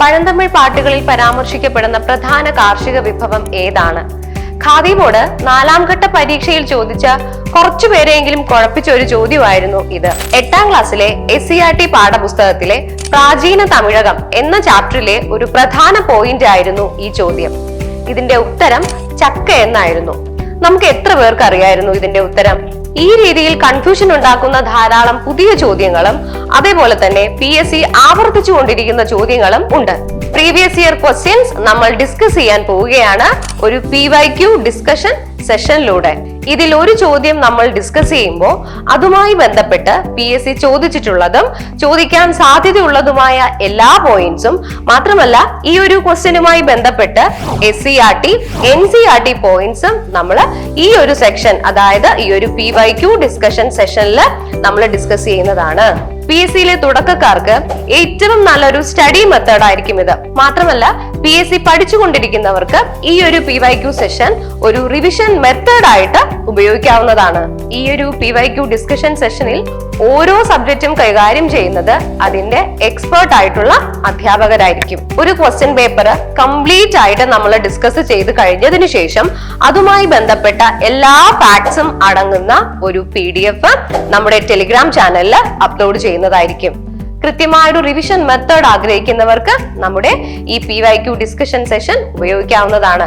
പഴന്തമിഴ് പാട്ടുകളിൽ പരാമർശിക്കപ്പെടുന്ന പ്രധാന കാർഷിക വിഭവം ഏതാണ്? ഖാദി ബോർഡ് നാലാം ഘട്ട പരീക്ഷയിൽ ചോദിച്ച കുറച്ചു പേരെങ്കിലും കുഴപ്പിച്ച ഒരു ചോദ്യമായിരുന്നു ഇത്. എട്ടാം ക്ലാസ്സിലെ എസ് സി ആർ ടി പാഠപുസ്തകത്തിലെ പ്രാചീന തമിഴകം എന്ന ചാപ്റ്ററിലെ ഒരു പ്രധാന പോയിന്റ് ആയിരുന്നു ഈ ചോദ്യം. ഇതിന്റെ ഉത്തരം ചക്ക എന്നായിരുന്നു. നമുക്ക് എത്ര പേർക്ക് അറിയായിരുന്നു ഇതിന്റെ ഉത്തരം? ഈ രീതിയിൽ കൺഫ്യൂഷൻ ഉണ്ടാക്കുന്ന ധാരാളം പുതിയ ചോദ്യങ്ങളും അതേപോലെ തന്നെ പി എസ് സി ആവർത്തിച്ചു കൊണ്ടിരിക്കുന്ന ചോദ്യങ്ങളും ഉണ്ട്. പ്രീവിയസ് ഇയർ ക്വസ്റ്റ്യൻസ് നമ്മൾ ഡിസ്കസ് ചെയ്യാൻ പോവുകയാണ്. ഒരു പി വൈ ക്യു ഡിസ്കഷൻ സെഷനിലൂടെ ഇതിൽ ഒരു ചോദ്യം നമ്മൾ ഡിസ്കസ് ചെയ്യുമ്പോൾ അതുമായി ബന്ധപ്പെട്ട് പി എസ് സി ചോദിച്ചിട്ടുള്ളതും ചോദിക്കാൻ സാധ്യതയുള്ളതുമായ എല്ലാ പോയിന്റ്സും മാത്രമല്ല ഈ ഒരു ക്വസ്റ്റ്യനുമായി ബന്ധപ്പെട്ട് S C R T N C R T പോയിന്റ്സും നമ്മൾ ഈ ഒരു സെക്ഷൻ അതായത് ഈ ഒരു പി വൈ ക്യു ഡിസ്കഷൻ സെഷനിൽ നമ്മൾ ഡിസ്കസ് ചെയ്യുന്നതാണ്. പി എസ് സിയിലെ തുടക്കക്കാർക്ക് ഏറ്റവും നല്ലൊരു സ്റ്റഡി മെത്തേഡ് ആയിരിക്കും ഇത്. മാത്രമല്ല പി എസ് സി പഠിച്ചുകൊണ്ടിരിക്കുന്നവർക്ക് ഈ ഒരു പി വൈ ക്യു സെഷൻ ഒരു റിവിഷൻ മെത്തേഡ് ആയിട്ട് ഉപയോഗിക്കാവുന്നതാണ്. ഈ ഒരു പി വൈ ക്യു ഡിസ്കഷൻ സെഷനിൽ ഓരോ സബ്ജക്റ്റും കൈകാര്യം ചെയ്യുന്നത് അതിന്റെ എക്സ്പേർട്ട് ആയിട്ടുള്ള അധ്യാപകരായിരിക്കും. ഒരു ക്വസ്റ്റ്യൻ പേപ്പർ കംപ്ലീറ്റ് ആയിട്ട് നമ്മൾ ഡിസ്കസ് ചെയ്ത് കഴിഞ്ഞതിന് ശേഷം അതുമായി ബന്ധപ്പെട്ട എല്ലാ ഫാക്ട്സും അടങ്ങുന്ന ഒരു പി നമ്മുടെ ടെലിഗ്രാം ചാനലിൽ അപ്ലോഡ് ചെയ്യുന്നതായിരിക്കും. കൃത്യമായൊരു റിവിഷൻ മെത്തേഡ് ആഗ്രഹിക്കുന്നവർക്ക് നമ്മുടെ ഈ P Y Q discussion session ഉപയോഗിക്കാവുന്നതാണ്.